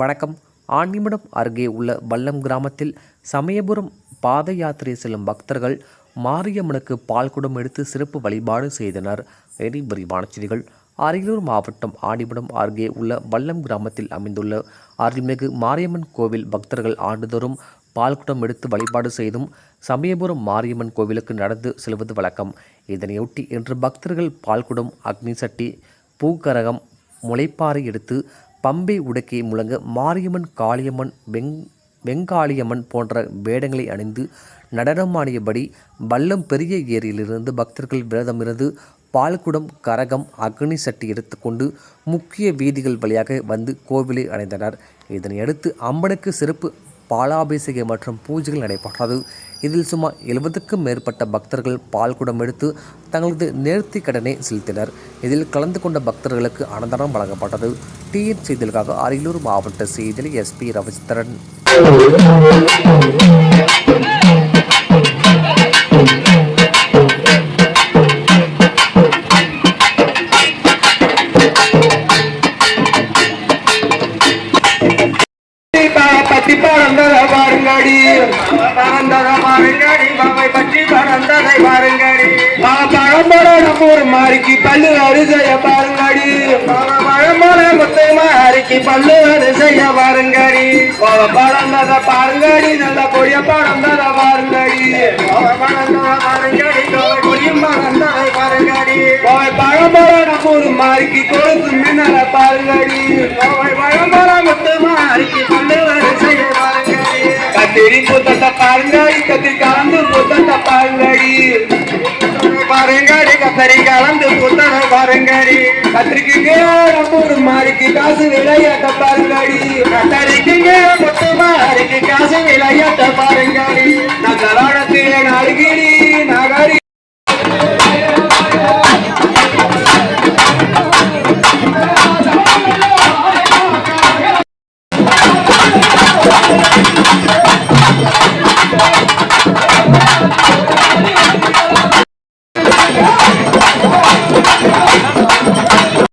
வணக்கம். ஆண்டிமடம் அருகே உள்ள வல்லம் கிராமத்தில் சமயபுரம் பாத யாத்திரை செல்லும் பக்தர்கள் மாரியம்மனுக்கு பால் குடம் எடுத்து சிறப்பு வழிபாடு செய்தனர். இனி விரிவான செய்திகள். அரியலூர் மாவட்டம் ஆண்டிமடம் அருகே உள்ள வல்லம் கிராமத்தில் அமைந்துள்ள அருள்மிகு மாரியம்மன் கோவில் பக்தர்கள் ஆண்டுதோறும் பால்குடம் எடுத்து வழிபாடு செய்தும் சமயபுரம் மாரியம்மன் கோவிலுக்கு நடந்து செல்வது வழக்கம். இதனையொட்டி இன்று பக்தர்கள் பால்குடம் அக்னி சட்டி பூக்கரகம் முளைப்பாறை எடுத்து பம்பை உடக்கை முழங்க மாரியம்மன் காளியம்மன் வெங் வெங்காளியம்மன் போன்ற வேடங்களை அணிந்து நடனமாடியபடி வல்லம் பெரிய ஏரியிலிருந்து பக்தர்கள் விரதமிருந்து பால்குடம் கரகம் அக்னி சட்டி எடுத்துக்கொண்டு முக்கிய வீதிகள் வழியாக வந்து கோவிலை அடைந்தனர். இதனையடுத்து அம்மனுக்கு சிறப்பு பாலாபிஷேகம் மற்றும் பூஜைகள் நடைபெற்றது. இதில் சுமார் எழுபதுக்கும் மேற்பட்ட பக்தர்கள் பால்குடம் எடுத்து தங்களது நேர்த்தி கடனை செலுத்தினர். இதில் கலந்து கொண்ட பக்தர்களுக்கு அன்னதானம் வழங்கப்பட்டது. டிஎன் செய்திகளுக்காக அரியலூர் மாவட்ட செய்தியில் எஸ்பி ரவிச்சந்திரன். பாருங்கடி பறந்தத பாருங்கடி பாவை பற்றி பறந்ததை பாருங்கடி. பழம்பட ஒரு மாறிக்கு பல்லு அரிசைய பாருங்கடி. பழம்பட முத்தைமா அரிக்கு பல்லு அரிசைய பாருங்கடி. பறந்தத பாருங்கடி. நல்ல கொடிய பறந்தத பாருங்கடி. பறந்தத பாருங்கடி. கொடியும் பறந்ததை பாருங்கடி பழம்பட ஒரு மாறிக்கு கொழுத்து மின்னல கத்திரி புத்தட்ட பாருங்க கத்திரி கலந்து புத்தட்ட பாருங்கடி பாருங்கடி கத்தரி கலந்து புத்தட பாருங்கடி கத்திரிக்குங்க ஒரு மாறிக்கு காசு விளையாட்ட பாருங்கடி கத்தரிக்குங்க மொத்தமா மாறிக்கு காசு விளையாட்ட பாருங்கடி